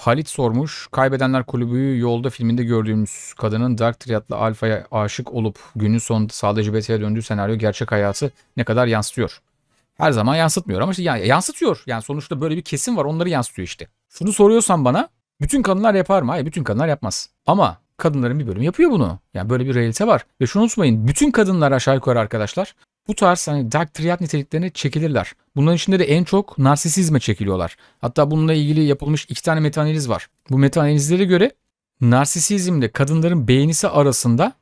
Halit sormuş. Kaybedenler Kulübü yolda filminde gördüğümüz kadının Dark Triad'la Alfa'ya aşık olup günün sonunda sadece Beta'ya döndüğü senaryo gerçek hayatı ne kadar yansıtıyor? Her zaman yansıtmıyor ama işte ya- yansıtıyor. Yani sonuçta böyle bir kesim var onları yansıtıyor işte. Şunu soruyorsan bana bütün kadınlar yapar mı? Hayır bütün kadınlar yapmaz. Ama kadınların bir bölümü yapıyor bunu. Yani böyle bir realite var. Ve şunu unutmayın bütün kadınlar aşağı yukarı arkadaşlar bu tarz hani Dark Triad niteliklerine çekilirler. Bunların içinde de en çok narsisizme çekiliyorlar. Hatta bununla ilgili yapılmış iki tane meta analiz var. Bu meta analizlere göre narsisizmle kadınların beğenisi arasında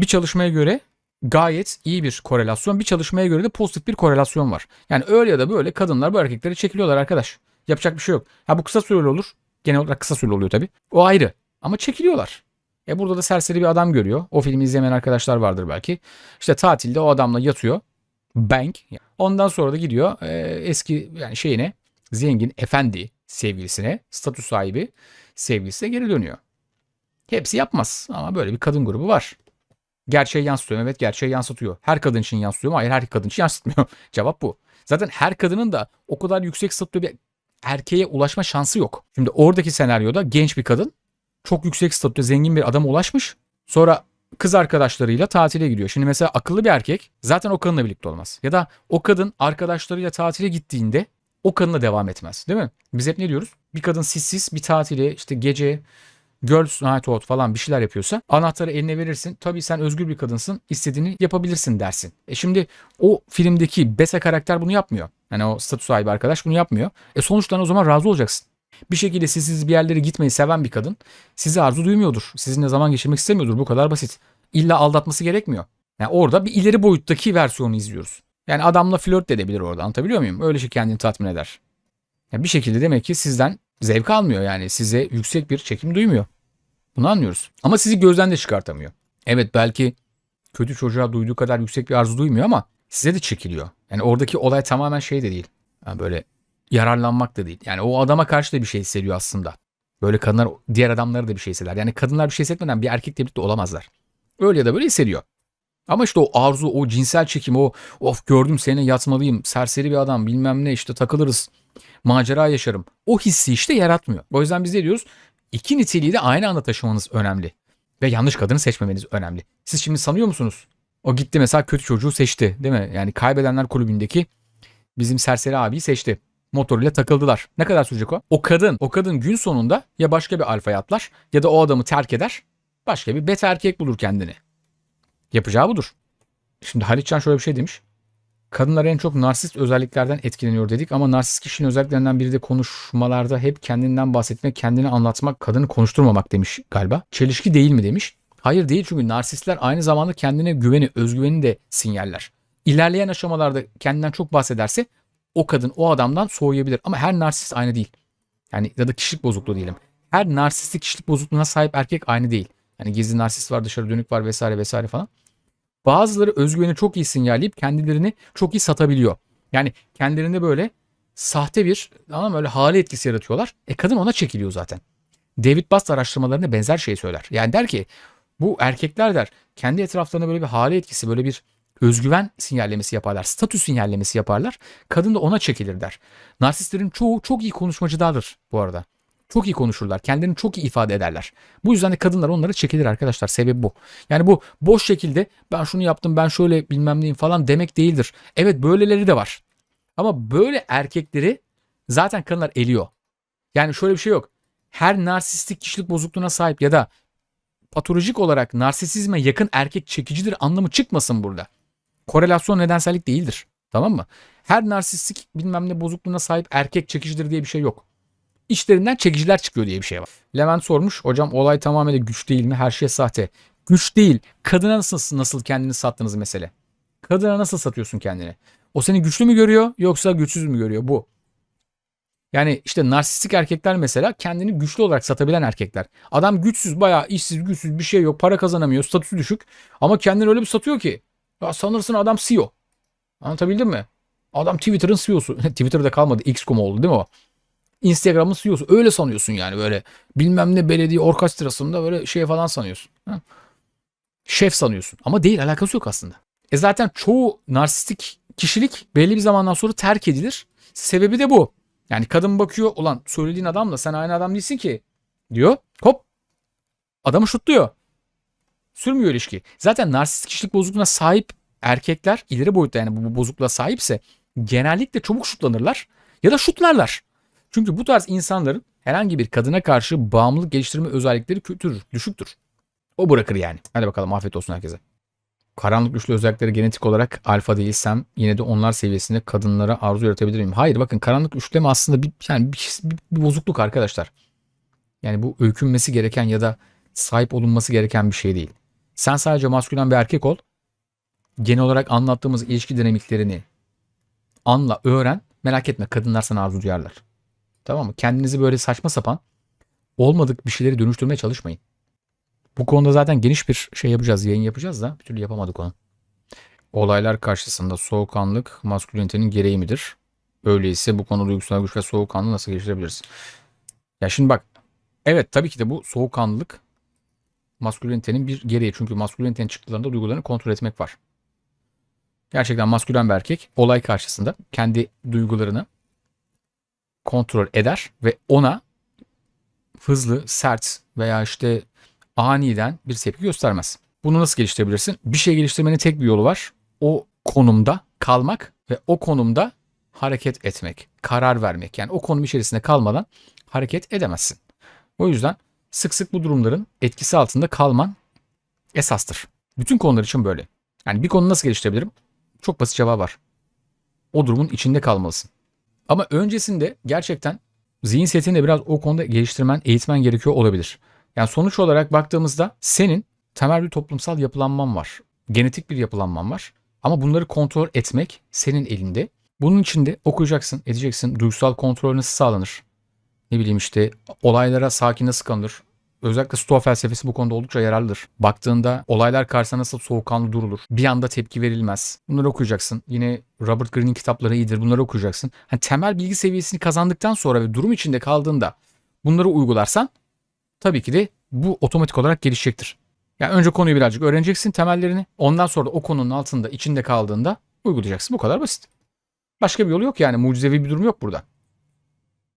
bir çalışmaya göre gayet iyi bir korelasyon. Bir çalışmaya göre de pozitif bir korelasyon var. Yani öyle ya da böyle kadınlar bu erkeklere çekiliyorlar arkadaş. Yapacak bir şey yok. Ha bu kısa süreli olur. Genel olarak kısa süreli oluyor tabii. O ayrı. Ama çekiliyorlar. E burada da serseri bir adam görüyor. O filmi izlemeyen arkadaşlar vardır belki. İşte tatilde o adamla yatıyor. Bank. Ondan sonra da gidiyor e, eski yani şeyine zengin efendi sevgilisine statü sahibi sevgilisine geri dönüyor. Hepsi yapmaz ama böyle bir kadın grubu var. Gerçeği yansıtıyor. Evet gerçeği yansıtıyor. Her kadın için yansıtıyor mu? Hayır her kadın için yansıtmıyor. Cevap bu. Zaten her kadının da o kadar yüksek statüde bir erkeğe ulaşma şansı yok. Şimdi oradaki senaryoda genç bir kadın çok yüksek statüde zengin bir adama ulaşmış. Sonra kız arkadaşlarıyla tatile gidiyor. Şimdi mesela akıllı bir erkek zaten o kadınla birlikte olmaz. Ya da o kadın arkadaşlarıyla tatile gittiğinde o kadınla devam etmez. Değil mi? Biz hep ne diyoruz? Bir kadın sissiz bir tatile işte gece Girls Night Out falan bir şeyler yapıyorsa anahtarı eline verirsin. Tabii sen özgür bir kadınsın. istediğini yapabilirsin dersin. E şimdi o filmdeki Besa karakter bunu yapmıyor. Yani o statü sahibi arkadaş bunu yapmıyor. E sonuçta o zaman razı olacaksın. Bir şekilde sizsiz bir yerlere gitmeyi seven bir kadın sizi arzu duymuyordur. Sizinle zaman geçirmek istemiyordur. Bu kadar basit. İlla aldatması gerekmiyor. Yani orada bir ileri boyuttaki versiyonu izliyoruz. Yani adamla flört de edebilir orada. Anlatabiliyor muyum? Öyle şey kendini tatmin eder. Yani bir şekilde demek ki sizden zevk almıyor yani. Size yüksek bir çekim duymuyor. Bunu anlıyoruz. Ama sizi gözden de çıkartamıyor. Evet belki kötü çocuğa duyduğu kadar yüksek bir arzu duymuyor ama size de çekiliyor. Yani oradaki olay tamamen şey de değil. Yani böyle yararlanmak da değil. Yani o adama karşı da bir şey hissediyor aslında. Böyle kadınlar diğer adamları da bir şey hisseder. Yani kadınlar bir şey hissetmeden bir erkekle birlikte olamazlar. Öyle ya da böyle hissediyor. Ama işte o arzu, o cinsel çekim, o of gördüm seni yatmalıyım, serseri bir adam bilmem ne işte takılırız, macera yaşarım. O hissi işte yaratmıyor. O yüzden biz ne diyoruz? İki niteliği de aynı anda taşımanız önemli. Ve yanlış kadını seçmemeniz önemli. Siz şimdi sanıyor musunuz? O gitti mesela kötü çocuğu seçti değil mi? Yani kaybedenler kulübündeki bizim serseri abiyi seçti. Motoruyla takıldılar. Ne kadar sürecek o? O kadın, o kadın gün sonunda ya başka bir alfaya atlar ya da o adamı terk eder. Başka bir beta erkek bulur kendini. Yapacağı budur. Şimdi Halitcan şöyle bir şey demiş. Kadınlar en çok narsist özelliklerden etkileniyor dedik ama narsist kişinin özelliklerinden biri de konuşmalarda hep kendinden bahsetmek, kendini anlatmak, kadını konuşturmamak demiş galiba. Çelişki değil mi demiş. Hayır değil çünkü narsistler aynı zamanda kendine güveni, özgüveni de sinyaller. İlerleyen aşamalarda kendinden çok bahsederse o kadın o adamdan soğuyabilir ama her narsist aynı değil. Yani ya da kişilik bozukluğu diyelim. Her narsistik kişilik bozukluğuna sahip erkek aynı değil. Yani gizli narsist var, dışarı dönük var vesaire vesaire falan. Bazıları özgüveni çok iyi sinyalleyip kendilerini çok iyi satabiliyor. Yani kendilerinde böyle sahte bir ama öyle hale etkisi yaratıyorlar. E kadın ona çekiliyor zaten. David Bast araştırmalarında benzer şeyi söyler. Yani der ki bu erkekler der kendi etraflarına böyle bir hale etkisi böyle bir özgüven sinyallemesi yaparlar. Statü sinyallemesi yaparlar. Kadın da ona çekilir der. Narsistlerin çoğu çok iyi konuşmacılardır bu arada. Çok iyi konuşurlar. Kendilerini çok iyi ifade ederler. Bu yüzden de kadınlar onlara çekilir arkadaşlar. Sebebi bu. Yani bu boş şekilde ben şunu yaptım ben şöyle bilmem neyim falan demek değildir. Evet böyleleri de var. Ama böyle erkekleri zaten kadınlar eliyor. Yani şöyle bir şey yok. Her narsistik kişilik bozukluğuna sahip ya da patolojik olarak narsisizme yakın erkek çekicidir anlamı çıkmasın burada. Korelasyon nedensellik değildir. Tamam mı? Her narsistik bilmem ne bozukluğuna sahip erkek çekicidir diye bir şey yok. İçlerinden çekiciler çıkıyor diye bir şey var. Levent sormuş. Hocam olay tamamen güç değil mi? Her şey sahte. Güç değil. Kadına nasıl, nasıl kendini sattınız mesele. Kadına nasıl satıyorsun kendini? O seni güçlü mü görüyor yoksa güçsüz mü görüyor? Bu. Yani işte narsistik erkekler mesela kendini güçlü olarak satabilen erkekler. Adam güçsüz, bayağı işsiz, güçsüz bir şey yok, para kazanamıyor, statüsü düşük. Ama kendini öyle bir satıyor ki. Ya sanırsın adam CEO. Anlatabildim mi? Adam Twitter'ın CEO'su. Twitter'da kalmadı, X.com oldu değil mi o? Instagram'ın CEO'su. Öyle sanıyorsun yani böyle bilmem ne belediye orkestrasında böyle şey falan sanıyorsun. Ha? Şef sanıyorsun. Ama değil alakası yok aslında. E zaten çoğu narsistik kişilik belli bir zamandan sonra terk edilir. Sebebi de bu. Yani kadın bakıyor ulan söylediğin adamla sen aynı adam değilsin ki diyor. Hop adamı şutluyor. Sürmüyor ilişki. Zaten narsist kişilik bozukluğuna sahip erkekler ileri boyutta yani bu bozukluğa sahipse genellikle çabuk şutlanırlar ya da şutlarlar. Çünkü bu tarz insanların herhangi bir kadına karşı bağımlılık geliştirme özellikleri kötüdür, düşüktür. O bırakır yani. Hadi bakalım afiyet olsun herkese. Karanlık güçlü özellikleri genetik olarak alfa değilsem yine de onlar seviyesinde kadınlara arzu yaratabilir miyim? Hayır bakın karanlık üçleme aslında bir, yani bir, bir, bir bozukluk arkadaşlar. Yani bu öykünmesi gereken ya da sahip olunması gereken bir şey değil. Sen sadece maskülen bir erkek ol. Genel olarak anlattığımız ilişki dinamiklerini anla, öğren. Merak etme kadınlar sana arzu duyarlar. Tamam mı? Kendinizi böyle saçma sapan olmadık bir şeyleri dönüştürmeye çalışmayın. Bu konuda zaten geniş bir şey yapacağız, yayın yapacağız da bir türlü yapamadık onu. Olaylar karşısında soğukkanlık maskülinitenin gereği midir? Öyleyse bu konuda duygusal güç ve soğukkanlığı nasıl geliştirebiliriz? Ya şimdi bak, evet tabii ki de bu soğukkanlılık maskülinitenin bir gereği. Çünkü maskülinitenin çıktılarında duygularını kontrol etmek var. Gerçekten maskülen bir erkek olay karşısında kendi duygularını kontrol eder ve ona hızlı, sert veya işte aniden bir tepki göstermez. Bunu nasıl geliştirebilirsin? Bir şey geliştirmenin tek bir yolu var. O konumda kalmak ve o konumda hareket etmek, karar vermek. Yani o konum içerisinde kalmadan hareket edemezsin. O yüzden sık sık bu durumların etkisi altında kalman esastır. Bütün konular için böyle. Yani bir konu nasıl geliştirebilirim? Çok basit cevap var. O durumun içinde kalmalısın. Ama öncesinde gerçekten zihin setini de biraz o konuda geliştirmen, eğitmen gerekiyor olabilir. Yani sonuç olarak baktığımızda senin temel bir toplumsal yapılanman var. Genetik bir yapılanman var. Ama bunları kontrol etmek senin elinde. Bunun için de okuyacaksın, edeceksin. Duygusal kontrol nasıl sağlanır? Ne bileyim işte olaylara sakin nasıl kalınır? Özellikle Stoa felsefesi bu konuda oldukça yararlıdır. Baktığında olaylar karşısında nasıl soğukkanlı durulur? Bir anda tepki verilmez. Bunları okuyacaksın. Yine Robert Greene'in kitapları iyidir. Bunları okuyacaksın. Hani temel bilgi seviyesini kazandıktan sonra ve durum içinde kaldığında bunları uygularsan tabii ki de bu otomatik olarak gelişecektir. Yani önce konuyu birazcık öğreneceksin temellerini. Ondan sonra o konunun altında içinde kaldığında uygulayacaksın. Bu kadar basit. Başka bir yolu yok yani. Mucizevi bir durum yok burada.